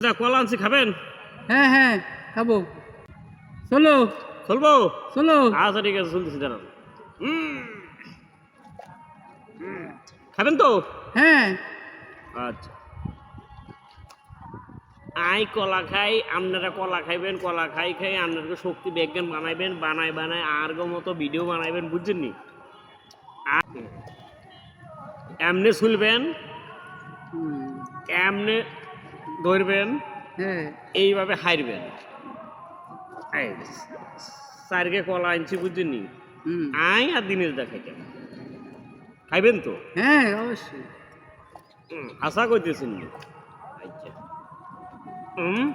যা কলা আনছি খাবেন? হ্যাঁ হ্যাঁ খাব। চলো। চলবো? চলো। আচ্ছা ঠিক আছে দাঁড়ান। খাবেন তো? হ্যাঁ। আচ্ছা। আই কলা খাই আপনারা কলা খাইবেন কলা খাই খাই আপনাদেরকে শক্তি বিজ্ঞান বানাইবেন বানাই বানাই আর গো মতো ভিডিও বানাইবেন বুঝছেন নি এমনে শুলবেন হুম, এমনে ধরবেন। হ্যাঁ। এইভাবে হারবেন। চারকে কলা আনছি বুঝিনি। আই আর দিনের দেখাইতেন খাইবেন তো? হ্যাঁ অবশ্যই। আশা করতেছেন নি? আচ্ছা। হুম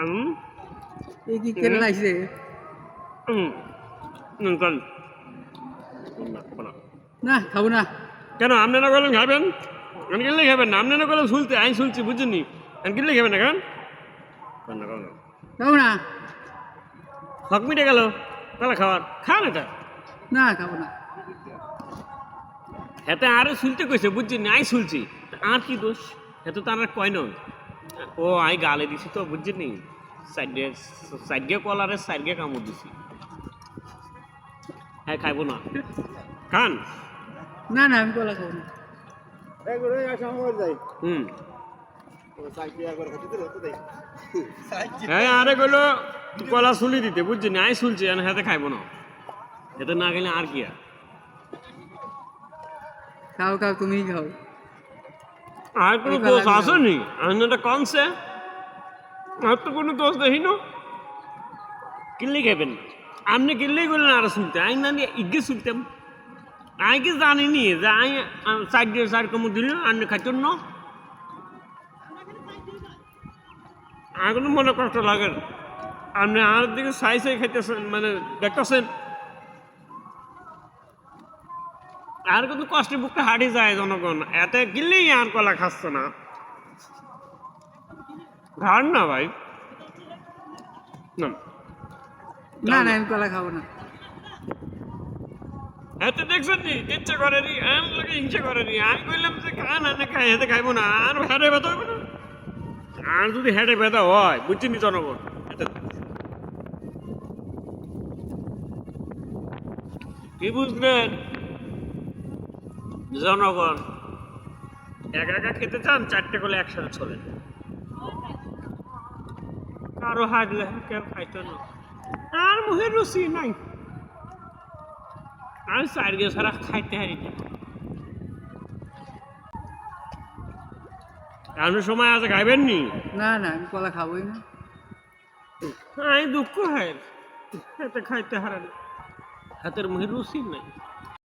হুম। এই কি কেন লাগছে হুম না, খাব না। কেন আপনি না করলেন খাবেন? আমি কিনলে খাবেন না। আপনি না করলেন শুনতে আমি শুনছি বুঝছেন নি আমি কিনলে খাবেন না খান না। খাব না। হক মিটে গেল। তাহলে খাওয়ার। খান এটা। না খাব না। এতে আরও শুনতে কইছে বুঝছি না আই শুনছি আর কি দোষ? এত তো আর কয় নয়। ও আই গালে দিছি তো বুঝছি নি সাইডে সাইডে কলারে সাইডে কামড় দিছি। হ্যাঁ খাইবো না। খান। না না আমি কলা খাব না। হুম। হ্যাঁ আরে গেলো কলা শুলি দিতে বুঝছি না? আই শুনছি আর হাতে খাইবো না। এতে না গেলে আর কি আর? খাও খাও তুমিই খাও। আর কোনো দোষ কমছে আর তো কোনো দোষ দেখি না। কিনলে খাবেন আপনি কিনলেই বললেন আর শুনতে আই না নিয়ে ইগে শুনতাম আই কি জানিনি যে আই সাইড দিয়ে সাইড কমু দিল আপনি খাইতেন না। আর কোনো মনে কষ্ট লাগে। আপনি আর দিকে সাই সাই খাইতেছেন মানে দেখতেছেন আর কিন্তু কষ্টে বুকটা হারিয়ে যায় জনগণ, এতে গিললেই আর কলা খাচ্ছে না। ঘাড় না ভাই। না না, আমি কলা খাব না। এতে দেখছেন নি? ইচ্ছে করে নি, আমি লোকে হিংসা করে নি। আমি কইলাম যে খান না খাই হেতে খাইবো না, আর হেঁটে ব্যথা হবে না। আর যদি হেঁটে ব্যথা হয়, বুঝছি নি জনগণ? কি বুঝলেন? জনগণ, একা একা খেতে চান, চারটে করে একসাথে চলেন। কারও হারলে কেউ খাইতো না। আর মুখে রুচি নাই। আমি চার গিয়ে সারা খাইতে হারি আমি সময় আছে খাইবেন নি? না না আমি কলা খাবোই না। আমি দুঃখ হয়। এতে খাইতে হারান হাতের মুখে রুচি নাই।